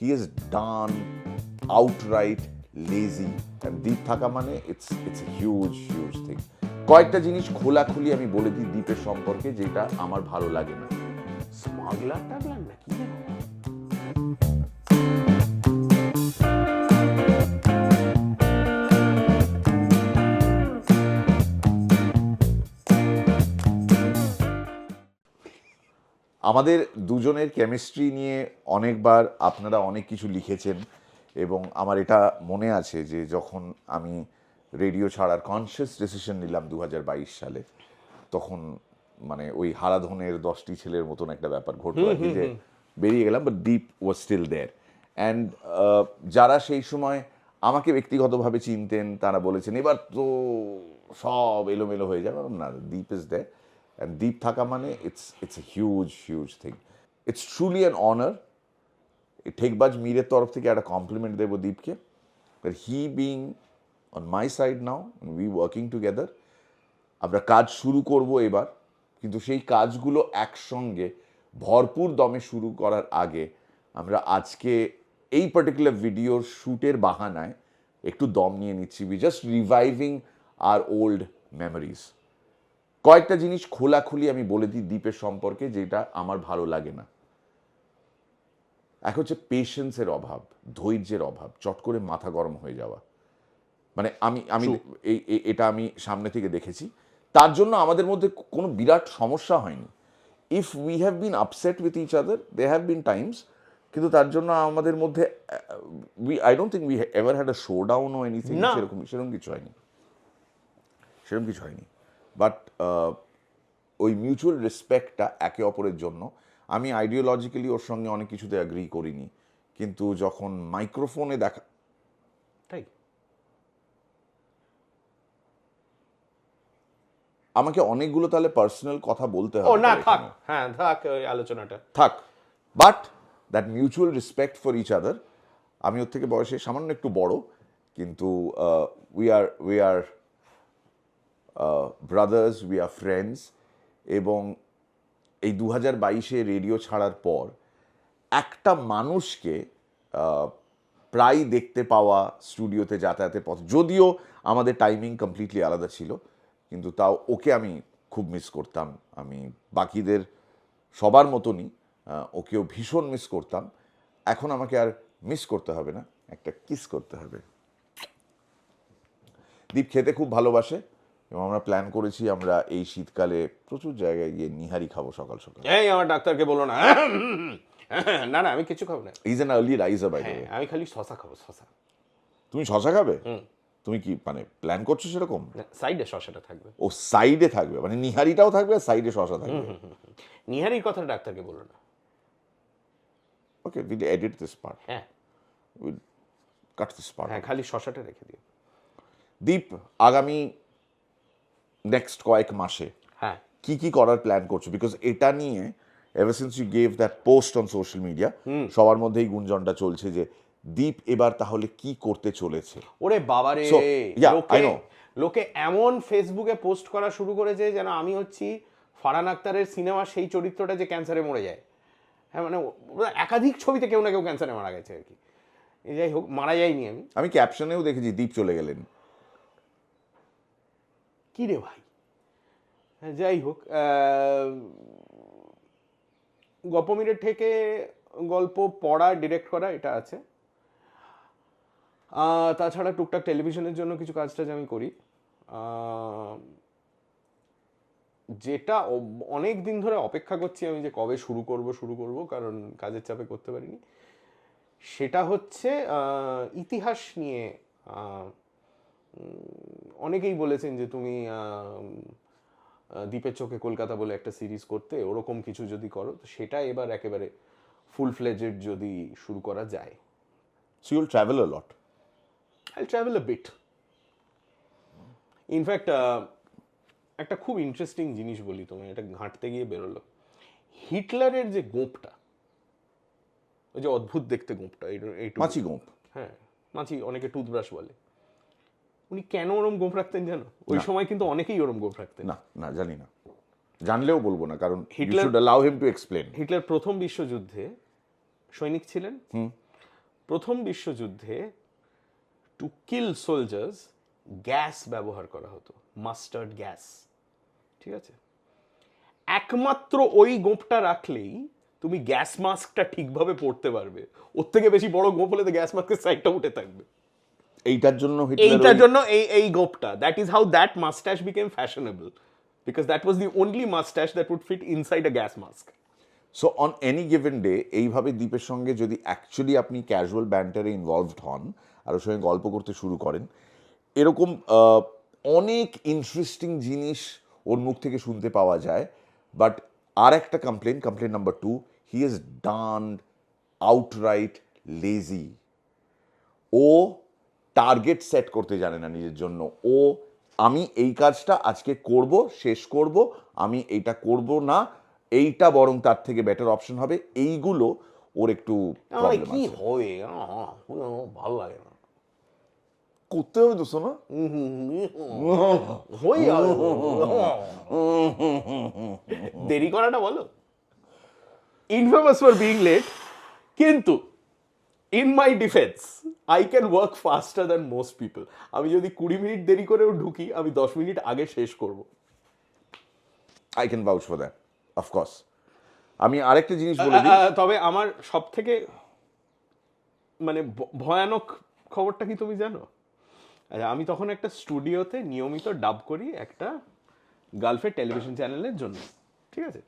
he is done outright lazy. And deep থাকা মানে it's it's huge huge thing কয়েকটা জিনিস খোলাখুলি আমি বলে দিই দ্বীপের সম্পর্কে, যেটা আমার ভালো লাগে না। স্মাগলার টাগলার না আমাদের দুজনের কেমিস্ট্রি নিয়ে অনেকবার আপনারা অনেক কিছু লিখেছেন এবং আমার এটা মনে আছে যে যখন আমি রেডিও ছাড়ার কনসিয়াস ডিসিশন নিলাম দু হাজার বাইশ সালে তখন মানে ওই হারাধনের দশটি ছেলের মতন একটা ব্যাপার ঘটলো যে বেরিয়ে গেলাম but Deep was still there and যারা সেই সময় আমাকে ব্যক্তিগতভাবে চিনতেন তারা বলেছেন এবার তো সব এলোমেলো হয়ে যাবে। না Deep is there and Deep থাকা মানে it's it's a huge huge thing it's truly an honour ঠেকবাজ মীরের তরফ থেকে একটা কমপ্লিমেন্ট দেবো that he being on my side now we working together আমরা কাজ শুরু করব এবার, কিন্তু সেই কাজগুলো একসঙ্গে ভরপুর দমে শুরু করার আগে আমরা আজকে এই পার্টিকুলার ভিডিওর শ্যুটের বাহানায় একটু দম নিয়ে নিচ্ছি। We just reviving our old memories কয়েকটা জিনিস খোলাখুলি আমি বলে দিই দ্বীপের সম্পর্কে যেটা আমার ভালো লাগে না। এক হচ্ছে পেশেন্সের অভাব ধৈর্যের অভাব চট করে মাথা গরম হয়ে যাওয়া। মানে আমি আমি এই এটা আমি সামনে থেকে দেখেছি। তার জন্য আমাদের মধ্যে কোনো বিরাট সমস্যা হয়নি। If we have been upset with each other they have been times কিন্তু তার জন্য আমাদের মধ্যে we I don't think we ever had a showdown or anything. সেরকম সেরকম কিছু হয়নি। সেরকম কিছু হয়নি। বাট ওই মিউচুয়াল রেসপেক্টটা একে অপরের জন্য। আমি আইডিওলজিক্যালি ওর সঙ্গে অনেক কিছুতে অ্যাগ্রি করিনি। কিন্তু যখন মাইক্রোফোনে দেখা তাই? আমাকে অনেকগুলো তাহলে পার্সোনাল কথা বলতে ও হবে না থাক। হ্যাঁ থাক ওই আলোচনাটা। থাক। But that mutual respect for each other আমি ওর থেকে বয়সে সামান্য একটু বড় কিন্তু we are we are brothers we are friends এবং এই দু হাজার বাইশে রেডিও ছাড়ার পর একটা মানুষকে প্রায় দেখতে পাওয়া স্টুডিওতে যাতায়াতের পথ। যদিও আমাদের টাইমিং কমপ্লিটলি আলাদা ছিল, কিন্তু তাও ওকে আমি খুব মিস করতাম। আমি বাকিদের সবার মতনই ওকেও ভীষণ মিস করতাম। এখন আমাকে আর মিস করতে হবে না, একটা কিস করতে হবে। দীপ খেতে খুব ভালোবাসে। এবং আমরা প্ল্যান করেছি আমরা এই শীতকালে প্রচুর জায়গায় গিয়ে নিহারি খাব সকাল সকাল। এই আমার ডাক্তারকে বলো না। না না আমি কিছু খাব না। ইজ অ্যান আর্লি রাইজার বাই আমি খালি শশা খাব শশা। তুমি শশা খাবে? তুমি কি মানে প্ল্যান করছ সেরকম? সাইডে শশাটা থাকবে। ও সাইডে থাকবে মানে নিহারিটাও থাকবে আর সাইডে শশা থাকবে। নিহারির কথা ডাক্তারকে বলো না। Okay will edit this part হ্যাঁ। উইল কাট দিস পার্ট হ্যাঁ খালি শশাটা রেখে দিও। দীপ আগামী নেক্সট কয়েক মাসে হ্যাঁ। কি কি করার প্ল্যান করছ? বিকজ এটা নিয়ে ever since you gave that post on social media সবার মধ্যেই গুঞ্জনটা চলছে যে দীপ এবার তাহলে কি করতে চলেছে? ওরে বাবারে লোকে লোকে এমন ফেসবুকে পোস্ট করা শুরু করেছে যেন আমি হচ্ছি ফারহান আক্তারের সিনেমার সেই চরিত্রটা যে ক্যান্সারে মরে যায়। হ্যাঁ মানে একাধিক ছবিতে কেউ না কেউ ক্যান্সারে মারা গেছে আর কি। যাই হোক মারা যায়নি আমি। আমি ক্যাপশনেও দেখেছি দীপ চলে গেলেন। কি রে ভাই? হ্যাঁ, যাই হোক আহ, গল্পমিরের থেকে গল্প পড়া ডিরেক্ট করা এটা আছে। তাছাড়া টুকটাক টেলিভিশনের জন্য কিছু কাজ টাজ আমি করি। যেটা অনেক দিন ধরে অপেক্ষা করছি আমি যে কবে শুরু করব শুরু করব কারণ কাজের চাপে করতে পারিনি। সেটা হচ্ছে ইতিহাস নিয়ে অনেকেই বলেছেন যে তুমি দ্বীপের চোখে কলকাতা বলে একটা সিরিজ করতে ওরকম কিছু যদি করো তো সেটা এবার একেবারে ফুল ফ্লেজেড যদি শুরু করা যায়। So you'll travel a lot I travel a bit in fact একটা খুব ইন্টারেস্টিং জিনিস বলি তোমায় এটা ঘাঁটতে গিয়ে বেরোলো। হিটলারের যে গোঁপটা ওই যে অদ্ভুত দেখতে গোঁপটা মাছি গোঁপ। হ্যাঁ মাছি অনেকে টুথব্রাশ বলে। উনি কেন ওরম গোঁফ রাখতেন জানো? ওই সময় কিন্তু অনেকেই ওরম গোঁফ রাখতেন। না না জানি না। জানলেও বলব না কারণ Hitler- allow him to explain Hitler প্রথম বিশ্বযুদ্ধে সৈনিক ছিলেন। প্রথম বিশ্বযুদ্ধে টু কিল সোলজার্স গ্যাস ব্যবহার করা হতো মাস্টার্ড গ্যাস ঠিক আছে? একমাত্র ওই গোপটা রাখলেই তুমি গ্যাস মাস্কটা ঠিকভাবে পরতে পারবে। ওর থেকে বেশি বড় গোপ হলে তো গ্যাস মাস্কের সাইডটা উঠে থাকবে। এইটার জন্য এইটার জন্য এই এই গোপটা। That is how that moustache became fashionable because that was the only moustache that would fit inside a gas mask so on any given day এইভাবে দ্বীপের সঙ্গে যদি অ্যাকচুয়ালি আপনি ক্যাজুয়াল ব্যান্টারে ইনভলভড হন আর ওর সঙ্গে গল্প করতে শুরু করেন এরকম অনেক ইন্টারেস্টিং জিনিস ওর মুখ থেকে শুনতে পাওয়া যায়। বাট আর একটা complain complain number two he is done outright lazy O target set করতে জানে না নিজের জন্য। ও আমি এই কাজটা আজকে করব শেষ করব আমি এইটা করব না এইটা বরং তার থেকে বেটার অপশন হবে এইগুলো ওর একটু কি হবে ভালো লাগে না। করতে হবে হই যাবে। দেরি করাটা বলো ইনফেমাস ফর বিং লেট কিন্তু in my defence I can work faster than most people আমি যদি কুড়ি মিনিট দেরি করেও ঢুকি আমি দশ মিনিট আগে শেষ করব। I can vouch for that of course আমি আরেকটা জিনিস বলে দিই। তবে আমার সব থেকে মানে ভয়ানক খবরটা কি তুমি জানো? আচ্ছা আমি তখন একটা স্টুডিওতে নিয়মিত ডাব করি একটা গালফের টেলিভিশন চ্যানেলের জন্য ঠিক আছে?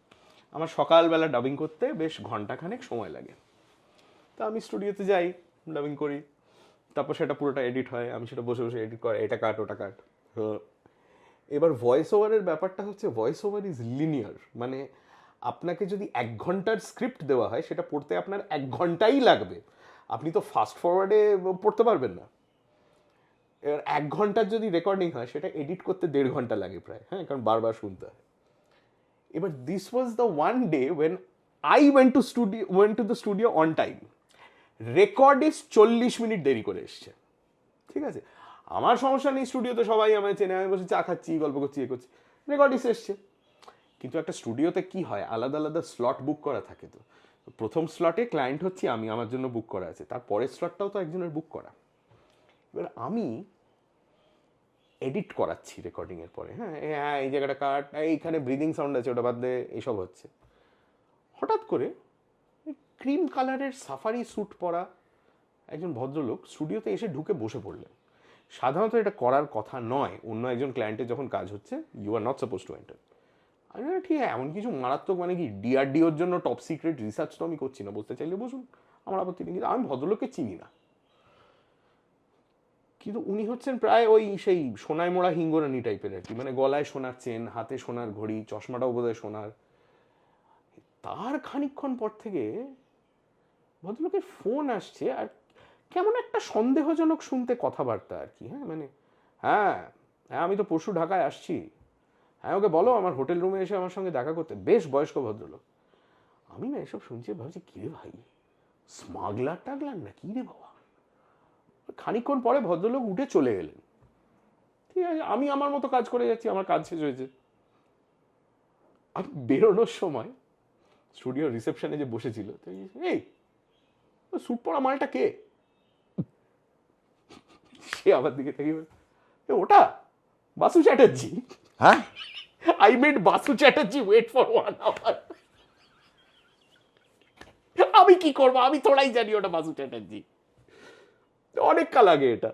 আমার সকালবেলা ডাবিং করতে বেশ ঘন্টাখানেক সময় লাগে। তা আমি স্টুডিওতে যাই ডাবিং করি। তারপর সেটা পুরোটা এডিট হয়, আমি সেটা বসে বসে এডিট করি, এটা কাট ওটা কাট এবার ভয়েস ওভারের ব্যাপারটা হচ্ছে ভয়েস ওভার ইজ লিনিয়ার মানে আপনাকে যদি এক ঘণ্টার স্ক্রিপ্ট দেওয়া হয়, সেটা পড়তে আপনার এক ঘন্টাই লাগবে। আপনি তো ফাস্ট ফরওয়ার্ডে পড়তে পারবেন না। এবার এক ঘণ্টার যদি রেকর্ডিং হয়, সেটা এডিট করতে দেড় ঘণ্টা লাগে প্রায় হ্যাঁ কারণ বারবার শুনতে হয়। এবার this was the one day when I went to studio went to the studio on time recordist চল্লিশ মিনিট দেরি করে এসছে। ঠিক আছে? আমার সমস্যা নেই স্টুডিওতে সবাই আমায় চেনে, আমি বসে চা খাচ্ছি, গল্প করছি, এ করছি। রেকর্ডিস এসছে। কিন্তু একটা স্টুডিওতে কি হয়? আলাদা আলাদা স্লট বুক করা থাকে তো। প্রথম স্লটে ক্লায়েন্ট হচ্ছি, আমি আমার জন্য বুক করা আছে। তার পরের স্লটটাও তো একজনের বুক করা। এবার আমি এডিট করাচ্ছি রেকর্ডিংয়ের পরে। হ্যাঁ হ্যাঁ এই জায়গাটা কাট এইখানে ব্রিদিং সাউন্ড আছে, ওটা বাদ দে এইসব হচ্ছে। হঠাৎ করে ক্রিম কালারের সাফারি স্যুট পরা একজন ভদ্রলোক স্টুডিওতে এসে ঢুকে বসে পড়লেন। সাধারণত এটা করার কথা নয়, অন্য একজন ক্লায়েন্টের যখন কাজ হচ্ছে you are not suppose to enter আমি ঠিক এমন কিছু মারাত্মক মানে কি ডিআরডিওর জন্য টপ সিক্রেট রিসার্চ তো আমি করছি না, বসতে চাইলে বসুন। আমার আপত্তি নেই, কিন্তু আমি ভদ্রলোককে চিনি না। কিন্তু উনি হচ্ছেন প্রায় ওই সেই সোনায় মোড়া হিঙ্গরানি টাইপের আর কি মানে গলায় সোনার চেন, হাতে সোনার ঘড়ি, চশমাটাও বোধহয় সোনার। তার খানিকক্ষণ পর থেকে ভদ্রলোকের ফোন আসছে আর কেমন একটা সন্দেহজনক শুনতে কথাবার্তা আর কি হ্যাঁ? মানে হ্যাঁ হ্যাঁ আমি তো পরশু ঢাকায় আসছি। হ্যাঁ ওকে বলো, আমার হোটেল রুমে এসে আমার সঙ্গে দেখা করতে। বেশ বয়স্ক ভদ্রলোক। আমি না এসব শুনছি, ভাবছি, কি রে ভাই? স্মাগলার টাগলার না কি রে বাবা? খানিকক্ষণ পরে ভদ্রলোক উঠে চলে গেলেন ঠিক আছে, আমি আমার মতো কাজ করে যাচ্ছি, আমার কাজ শেষ হয়েছে। আমি বেরোনোর সময় স্টুডিও রিসেপশনে যে বসেছিল এই স্যুট পরা মালটা কে? সে আমার দিকে থেকে ওটা? বাসু চ্যাটার্জি? হ্যাঁ? I made Basu Chatterjee wait for one hour আমি কি করব? আমি তোরাই জানি ওটা বাসু চ্যাটার্জি। অনেক কাল আগে এটা।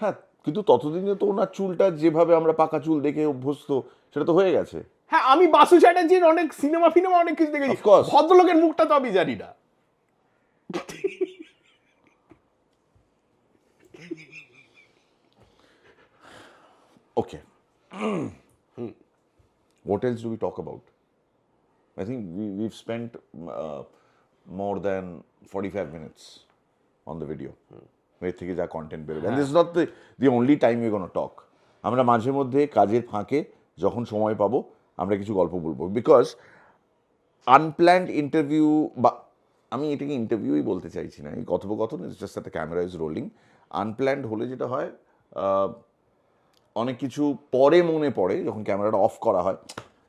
হ্যাঁ কিন্তু ততদিনে তো ওনার চুলটা যেভাবে আমরা পাকা চুল দেখে অভ্যস্ত সেটা তো হয়ে গেছে। হ্যাঁ আমি বাসু চ্যাটার্জির অনেক সিনেমা ফিনেমা অনেক কিছু দেখেছি. ভদ্রলোকের মুখটা তো আমি জানি না। Okay. what else do we talk about? I think we, we've spent uh, more than 45 minutes on the video. এর থেকে যা কন্টেন্ট বেরোবে and this is not the the only time we're going to talk আমরা মাঝে মধ্যে কাজের ফাঁকে যখন সময় পাবো আমরা কিছু গল্প বলব বিকজ আনপ্ল্যান্ড ইন্টারভিউ বা আমি এটাকে ইন্টারভিউই বলতে চাইছি না। এই কথোপকথন is just the camera is rolling unplanned হলে যেটা হয় অনেক কিছু পরে মনে পড়ে যখন ক্যামেরাটা অফ করা হয়।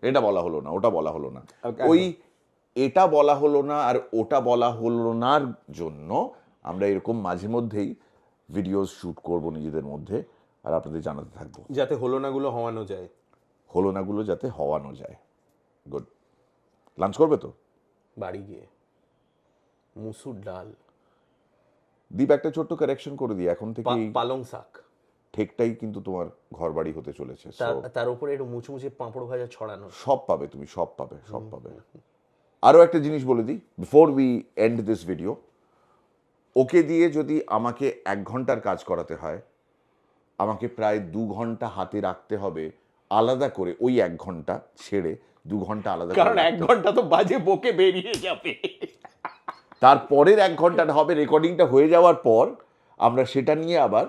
এটা বলা হলো না ওটা বলা হলো না। ওই এটা বলা হলো না আর ওটা বলা হলো নার জন্য আমরা এরকম মাঝে মধ্যেই ভিডিওস শ্যুট করব নিজেদের মধ্যে আর আপনাদের জানাতে থাকব। যাতে হলো নাগুলো হওয়ানো যায়। হলো নাগুলো যাতে হওয়ানো যায়। গুড লাঞ্চ করবে তো? বাড়ি গিয়ে। মুসুর ডাল। দীপ একটা ছোট্ট কারেকশন করে দিই। এখন থেকে পালং শাক। ঠেকটাই কিন্তু তোমার ঘর বাড়ি হতে চলেছে। তার উপরে একটু মুচমুচে পাঁপড় ভাজা ছড়ানো। সব পাবে তুমি সব পাবে সব পাবে। আরও একটা জিনিস বলে দিই before we end this video okay দিয়ে যদি আমাকে এক ঘণ্টার কাজ করাতে হয় আমাকে প্রায় দু ঘণ্টা হাতে রাখতে হবে আলাদা করে ওই এক ঘণ্টা ছেড়ে দু ঘণ্টা আলাদা কারণ এক ঘণ্টা তো বাজে বকে বেরিয়ে যাবে। তারপরের এক ঘন্টাটা হবে রেকর্ডিংটা হয়ে যাওয়ার পর আমরা সেটা নিয়ে আবার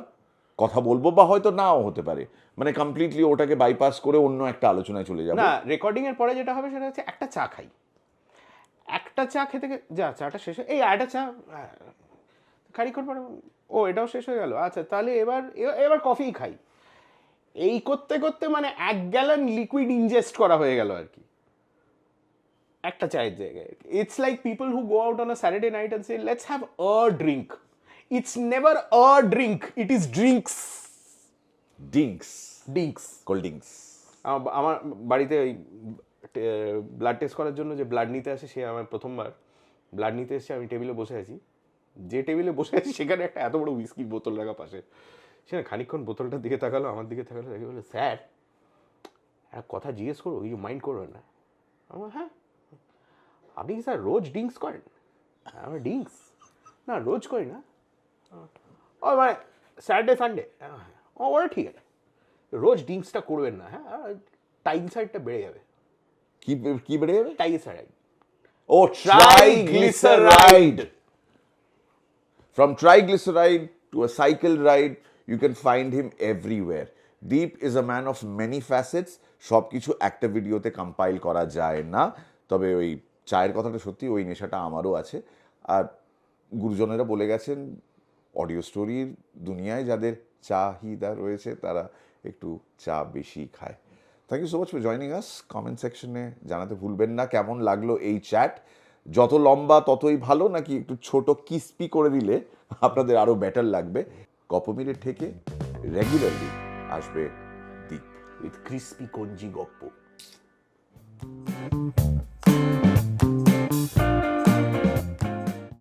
কথা বলব বা হয়তো নাও হতে পারে। মানে কমপ্লিটলি ওটাকে বাইপাস করে অন্য একটা আলোচনায় চলে যাবে। না রেকর্ডিং এর পরে যেটা হবে সেটা হচ্ছে একটা চা খাই। একটা চা খেতে যা, চাটা শেষ এই আরেকটা চা খানিক্ষণ পরে ও, এটাও শেষ হয়ে গেল। আচ্ছা তাহলে এবার এবার কফিই খাই। এই করতে করতে মানে এক গ্যালন লিকুইড ইনজেস্ট করা হয়ে গেল আর কি। একটা চায়ের জায়গায়। It's like people who go out on a Saturday night and say let's have a drink it's never a drink it is drinks drinks drinks cold drinks আমা- আমার বাড়িতে ওই ব্লাড টেস্ট করার জন্য যে ব্লাড নিতে আসে সে আমার প্রথমবার। ব্লাড নিতে এসেছে আমি টেবিলে বসে আছি। যে টেবিলে বসে আছি সেখানে একটা এত বড় উইস্কির বোতল রাখা পাশে। সে না খানিকক্ষণ বোতলটার দিকে তাকালো আমার দিকে তাকালো দেখে বলে স্যার একটা কথা জিজ্ঞেস করো কিছু মাইন্ড করবেন না? আমার হ্যাঁ। আপনি কি স্যার রোজ ড্রিঙ্কস করেন? আমার ড্রিঙ্কস না রোজ করি না। ও মানে স্যাটারডে সানডে। ও ওরা ঠিক আছে। রোজ ড্রিঙ্কসটা করবেন না হ্যাঁ? টাইম সাইডটা বেড়ে যাবে। কি কি বেড়ে যাবে? টাইম সাইড ও triglyceride from triglyceride to a cycle ride you can find him everywhere. Deep is a man of many facets. সব কিছু একটা ভিডিওতে কম্পাইল করা যায় না। তবে ওই চায়ের কথাটা সত্যি, ওই নেশাটা আমারও আছে। আর গুরুজনেরা বলে গেছেন, অডিও স্টোরির দুনিয়ায় যাদের চাহিদা রয়েছে, তারা একটু চা বেশি খায়। Thank you so much for joining us comment সেকশনে জানাতে ভুলবেন না, কেমন লাগল এই চ্যাট যত লম্বা, ততই ভালো, নাকি একটু ছোট কিস্পি করে দিলে আপনাদের আরও বেটার লাগবে? কপমিরের থেকে রেগুলারলি আসবে দীপ উইথ ক্রিস্পি কঞ্জি গপ্প।